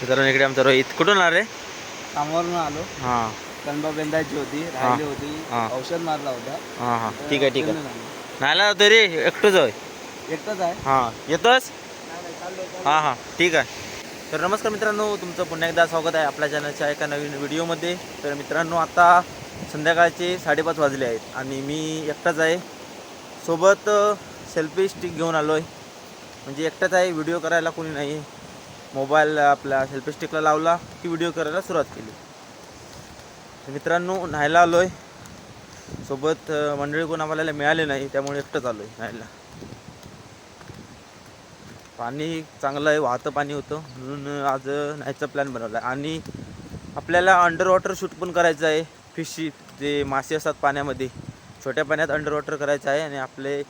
मित्रांनो इकडे आमचा रोहित. कुठून आला रे? कामावरून आलो. हां. कणबा बेंदायची होती राहिली होती. हा. औषध मारला होता. हां हां. ठीक आहे ठीक आहे. फिरून आलो. नाहीला होतं रे एकटंच आहे एकटाच आहे. हां. येतोस? नाही, नाही, चाललोय. हां हां. ठीक आहे. तर नमस्कार मित्रांनो तुमचं पुन्हा एकदा स्वागत आहे आपल्या चॅनलच्या एका नवीन व्हिडिओमध्ये. तर मित्रांनो आता संध्याकाळचे साडेपाच वाजले आहेत आणि मी एकटाच आहे. सोबत सेल्फी स्टिक घेऊन आलो आहे म्हणजे एकटाच आहे व्हिडिओ करायला कोणी नाही. मोबाईल आपल्या सेल्फी स्टिकला लावला की व्हिडिओ करायला सुरुवात केली. तर मित्रांनो न्हायला आलो आहे सोबत मंडळी कोण आम्हाला मिळाले नाही त्यामुळे एकटंच आलो आहे न्हायला. पाणी चांगलं आहे वाहतं पाणी होतं. म्हणून आज न्हायचा प्लॅन बनवला. आहे आणि आपल्याला अंडर वॉटर शूट पण करायचं आहे. फिशी जे मासे असतात पाण्यामध्ये छोट्या पाण्यात अंडर वॉटर करायचं आहे. आणि आपले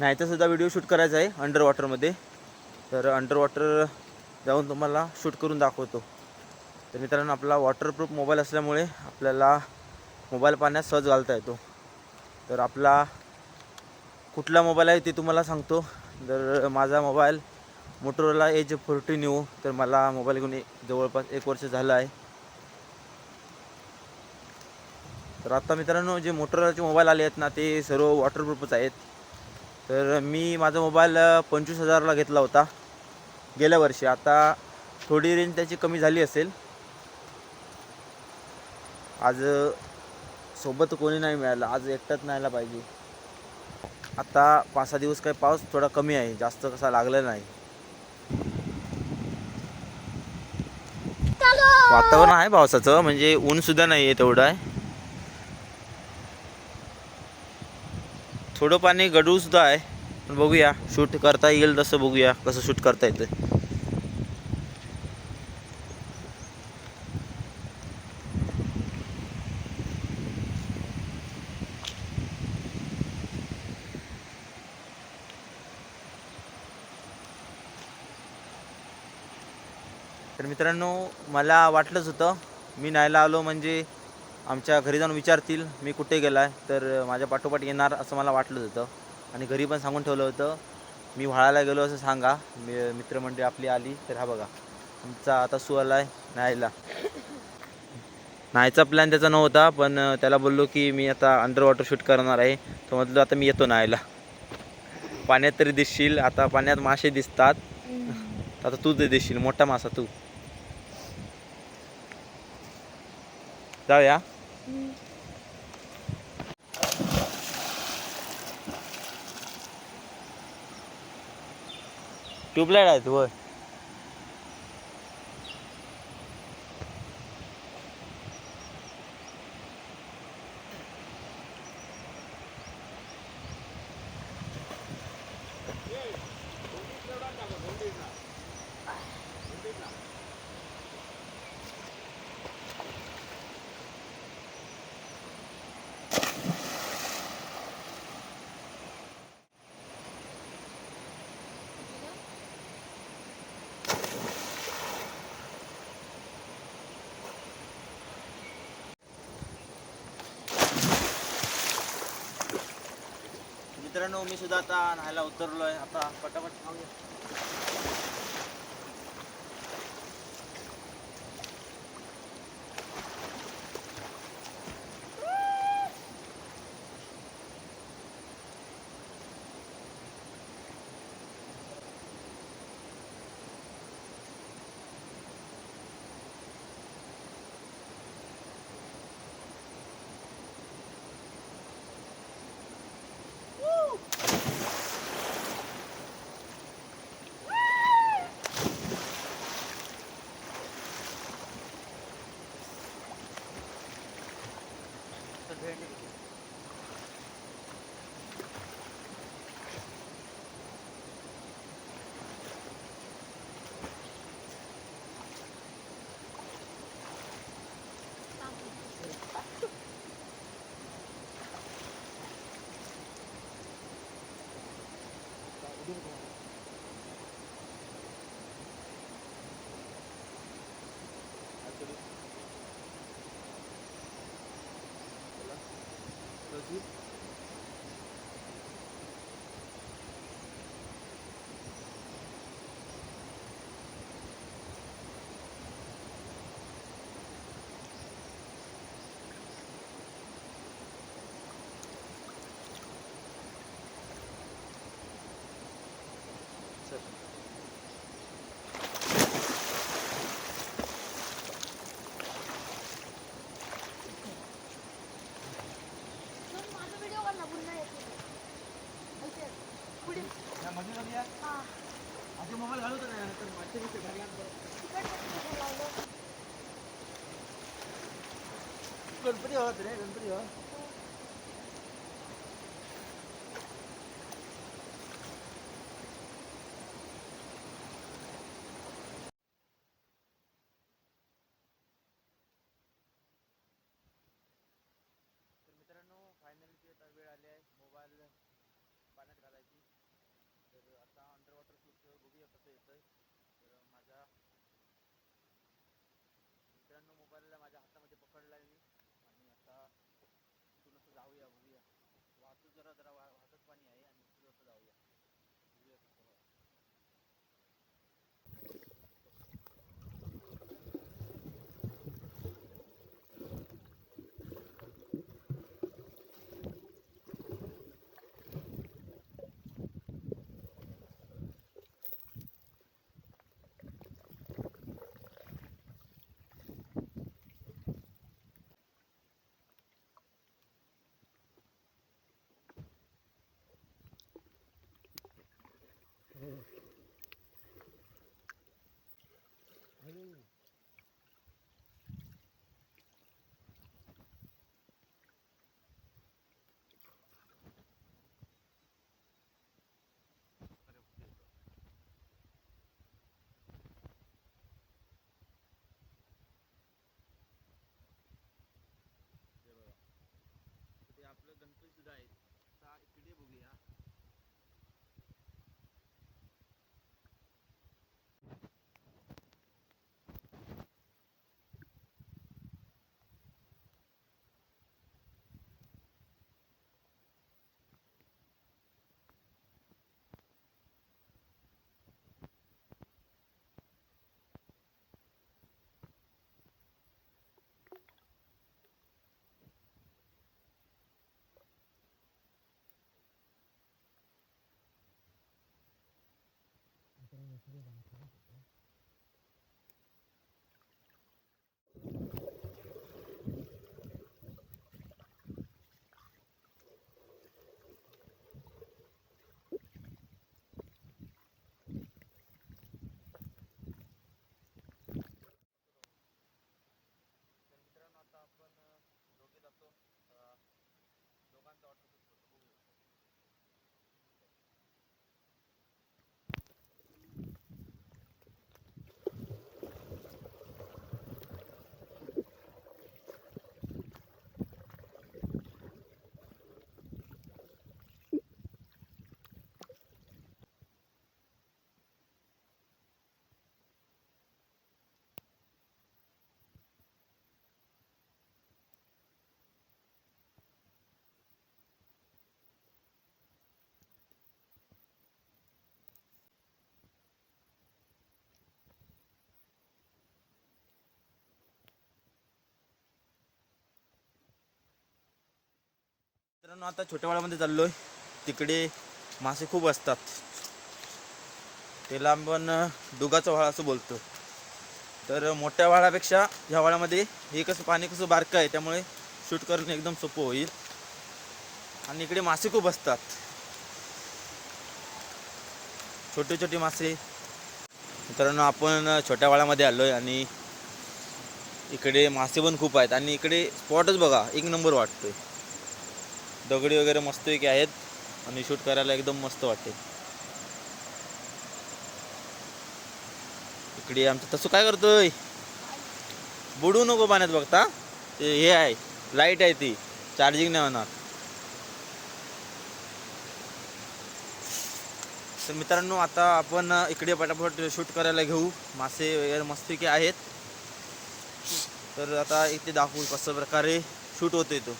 न्हायचासुद्धा व्हिडिओ शूट करायचा आहे अंडर वॉटरमध्ये तर अंडर वॉटर जाऊन तुम्हाला शूट करून दाखवतो. तर मित्रांनो आपला वॉटरप्रूफ मोबाईल असल्यामुळे आपल्याला मोबाईल पाण्यात सहज घालता येतो. तर आपला कुठला मोबाईल आहे ते तुम्हाला सांगतो. तर माझा mobile Motorola Edge forty new तर मला मोबाईल घेऊन जवळपास एक वर्ष झालं आहे. तर आता मित्रांनो जे मोटोरोलाचे मोबाईल आले आहेत ना ते सर्व वॉटरप्रूफच आहेत. तर मी माझा मोबाईल पंचवीस हजारला घेतला होता. गेल्या वर्षी. आता थोडी रेंज त्याची कमी झाली असेल. आज सोबत कोणी नाही मिळालं. आज एकटाच न्यायला पाहिजे. आता पाच सहा दिवस काही पाऊस थोडा कमी आहे. जास्त कसा लागला नाही. वातावरण आहे पावसाचं. म्हणजे ऊन सुद्धा नाही आहे तेवढं आहे. थोडं पाणी गडू सुद्धा आहे. पण बघूया. शूट करता येईल तसं बघूया कसं शूट करता येतं तर मित्रांनो मला वाटलंच होतं मी न्यायला आलो म्हणजे आमच्या घरी जाऊन विचारतील मी कुठे गेला आहे तर माझ्या पाठोपाठ येणार असं मला वाटलंच होतं. आणि घरी पण सांगून ठेवलं होतं. मी व्हाळाला गेलो असं सांगा. मी मित्रमंडळी आपली आली तर हा बघा. आमचा आता सु आला आहे न्यायला. न्हायचा प्लॅन त्याचा नव्हता पण त्याला बोललो की मी आता अंडर वॉटर शूट करणार आहे. तो म्हटलं आता मी येतो न्हायला पाण्यात तरी दिसशील आता पाण्यात मासे दिसतात. आता तू ते देशील मोठा मासा तू. जाऊया. ટ્યુબલાઇટ હતું હોય. मित्रांनो मी सुद्धा आता न्हायला उतरलो आहे आता पटापट गणपती होत रे गणपती हो तर मित्रांनो फायनली आता वेळ आली आहे मोबाईल पाण्यात घालायची. तर आता अंडर वॉटर शूट बघूया कसं येतंय. तर माझ्या मित्रांनो dora-dorawan. 그게 많이 들어갔고 मित्रांनो आता छोट्या वाड्यामध्ये चाललोय. तिकडे मासे खूप असतात. त्याला आपण दुगाचा व्हाळा असं बोलतो तर मोठ्या वाळापेक्षा ह्या व्हाळामध्ये हे कसं पाणी कसं बारकं आहे त्यामुळे शूट करणं एकदम सोपं होईल. आणि इकडे मासे खूप असतात. छोटे छोटे मासे. मित्रांनो आपण छोट्या वाळामध्ये आलोय आणि इकडे मासे पण खूप आहेत. आणि इकडे स्पॉटच बघा एक नंबर वाटतोय. दगडी वगैरे मस्तपैकी आहेत आणि शूट करायला एकदम मस्त वाटते. इकडे आमचं. तसं काय करतोय? बुडू नको पाण्यात बघता. ते हे आहे लाइट आहे ती. चार्जिंग नाही होणार. तर मित्रांनो आता आपण इकडे पटापट शूट करायला घेऊ. मासे वगैरे मस्तपैकी आहेत. तर आता इथे दाखवू कसं प्रकारे शूट होतोय तो.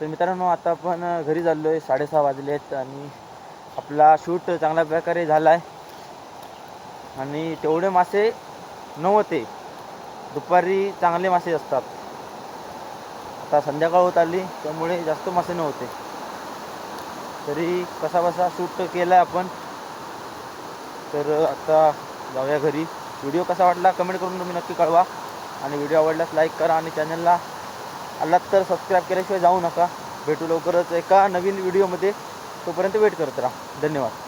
तर मित्रांनो आता आपण घरी चाललो आहे साडेसहा वाजले आहेत आणि आपला शूट चांगल्या प्रकारे झाला आहे आणि तेवढे मासे नव्हते दुपारी चांगले मासे असतात. आता संध्याकाळ होत आली त्यामुळे जास्त मासे नव्हते तरी कसा बसा शूट केला आहे आपण. तर आता जाऊया घरी. व्हिडिओ कसा वाटला कमेंट करून तुम्ही नक्की कळवा. आणि व्हिडिओ आवडल्यास लाईक करा आणि चॅनलला आलात तर सबस्क्राईब केल्याशिवाय जाऊ नका. भेटू लवकरच एका नवीन व्हिडिओमध्ये तोपर्यंत वेट करत राहा. धन्यवाद.